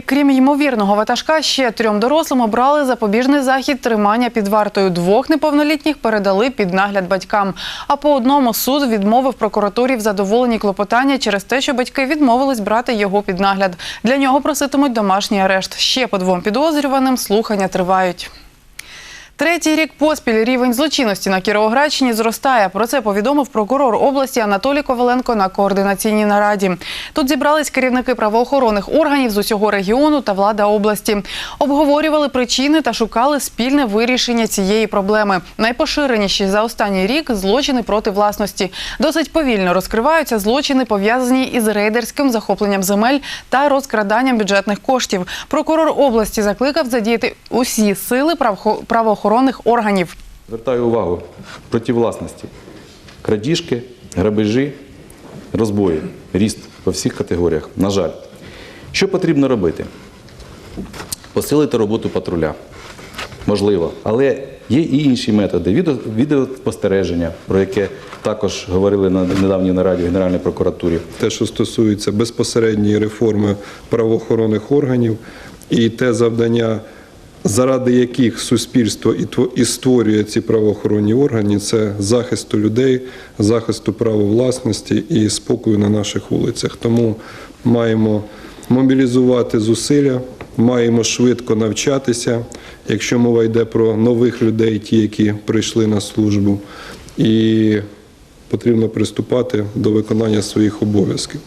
Крі- Крім ймовірного ватажка, ще трьом дорослим обрали запобіжний захід тримання під вартою. Двох неповнолітніх передали під нагляд батькам. А по одному суд відмовив прокуратурі в задоволенні клопотання через те, що батьки відмовились брати його під нагляд. Для нього проситимуть домашній арешт. Ще по двом підозрюваним слухання тривають. Третій рік поспіль рівень злочинності на Кіровоградщині зростає. Про це повідомив прокурор області Анатолій Коваленко на координаційній нараді. Тут зібрались керівники правоохоронних органів з усього регіону та влада області. Обговорювали причини та шукали спільне вирішення цієї проблеми. Найпоширеніші за останній рік злочини проти власності. Досить повільно розкриваються злочини, пов'язані із рейдерським захопленням земель та розкраданням бюджетних коштів. Прокурор області закликав задіяти усі сили правхо- правоохоронних органів. Звертаю увагу проти власності. Крадіжки, грабежі, розбої, ріст по всіх категоріях. На жаль, що потрібно робити? Посилити роботу патруля. Можливо, але є і інші методи Відео- відеоспостереження, про яке також говорили на недавній нараді в Генеральній прокуратурі. те, що стосується безпосередньої реформи правоохоронних органів, і те завдання, заради яких суспільство і тво- і створює ці правоохоронні органи, це захисту людей, захисту права власності і спокою на наших вулицях. Тому маємо мобілізувати зусилля, маємо швидко навчатися, якщо мова йде про нових людей, ті, які прийшли на службу. І потрібно приступати до виконання своїх обов'язків.